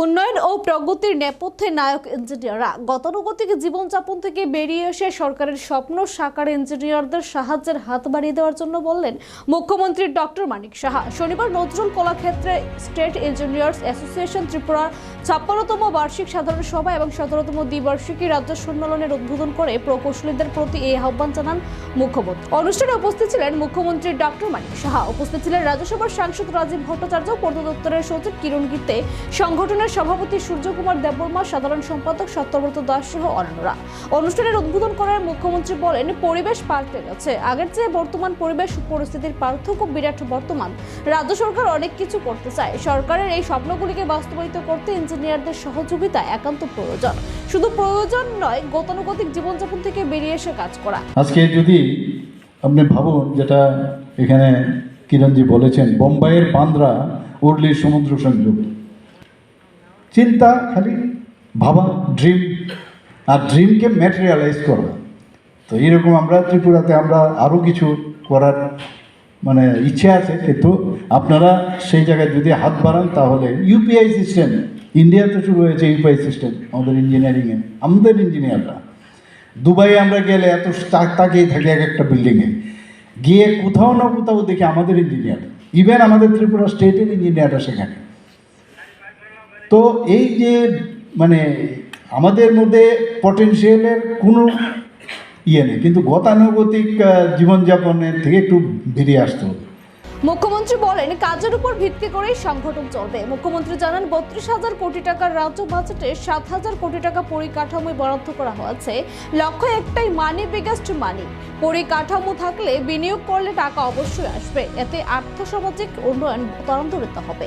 উন্নয়ন ও প্রগতির নেপথ্যে নায়ক ইঞ্জিনিয়াররা গতানুগতিক জীবনযাপন থেকে বেরিয়ে এসে সরকারের স্বপ্ন সাকার ইঞ্জিনিয়ারদের সাহায্যের হাত বাড়িয়ে দেওয়ার জন্য বললেন মুখ্যমন্ত্রী ডক্টর মানিক সাহা। শনিবার নজরুল কলাক্ষেত্রে স্টেট ইঞ্জিনিয়ার্স অ্যাসোসিয়েশন ত্রিপুরার ছাপ্পান্নতম বার্ষিক সাধারণ সভা এবং সতেরোতম দ্বিবার্ষিকী রাজ্য সম্মেলনের উদ্বোধন করে প্রকৌশলীদের প্রতি এই আহ্বান জানান মুখ্যমন্ত্রী। অনুষ্ঠানে উপস্থিত ছিলেন মুখ্যমন্ত্রী ডক্টর মানিক সাহা। উপস্থিত ছিলেন রাজ্যসভার সাংসদ রাজীব ভট্টাচার্য পূর্ত দপ্তরের সচিব কিরণ গীতে সংগঠনের সভাপতি সূর্যকুমার দেববর্মা, সাধারণ সম্পাদক সত্যব্রত দাস সহ অন্যরা। অনুষ্ঠানের উদ্বোধন করার মুখ্যমন্ত্রী বলেন, পরিবেশ পাল্টে গেছে। আগের চেয়ে বর্তমান পরিবেশ, পরিস্থিতির পার্থক্য বিরাট বর্তমান। রাজ্য সরকার অনেক কিছু করতে চায়। সরকারের এই স্বপ্নগুলিকে বাস্তবায়িত করতে ইঞ্জিনিয়ারদের সহযোগিতা একান্ত প্রয়োজন। শুধু প্রয়োজন নয়, গতানুগতিক জীবনযাপন থেকে বেরিয়ে এসে কাজ করা। আজকে যদি আপনি ভাবুন, যেটা এখানে কিরণজি বলেছেন, বোম্বাইয়ের বান্দ্রা, উর্লির সমুদ্র সংযোগ। চিন্তা, খালি ভাবা ড্রিম আর ড্রিমকে ম্যাটেরিয়ালাইজ করা। তো এইরকম আমরা ত্রিপুরাতে আমরা আরও কিছু করার মানে ইচ্ছে আছে, কিন্তু আপনারা সেই জায়গায় যদি হাত বাড়ান, তাহলে ইউপিআই সিস্টেম ইন্ডিয়াতে শুরু হয়েছে ইউপিআই সিস্টেম আমাদের ইঞ্জিনিয়ারিংয়ে আমাদের ইঞ্জিনিয়াররা দুবাইয়ে আমরা গেলে এত তাক- তাকিয়ে থাকি এক একটা বিল্ডিংয়ে গিয়ে কোথাও না কোথাও দেখি আমাদের ইঞ্জিনিয়ার ইভেন আমাদের ত্রিপুরা স্টেটের ইঞ্জিনিয়াররা সেখানে। তো এই যে মানে আমাদের মধ্যে পটেনশিয়ালের কোনো ইয়ে নেই, কিন্তু গতানুগতিক জীবনযাপনের থেকে একটু বেরিয়ে আসতে মুখ্যমন্ত্রী বলেন, কাজের উপর ভিত্তি করেই সংগঠন চলবে। মুখ্যমন্ত্রী জানান, বত্রিশ হাজার কোটি টাকার রাজ্য বাজেটে সাত হাজার কোটি টাকা পরিকাঠামোয় বরাদ্দ করা হয়েছে। লক্ষ্য একটাই মানি বিগেস্ট মানি পরিকাঠামো থাকলে বিনিয়োগ করলে টাকা অবশ্যই আসবে। এতে আর্থসামাজিক উন্নয়ন ত্বরান্বিত হবে।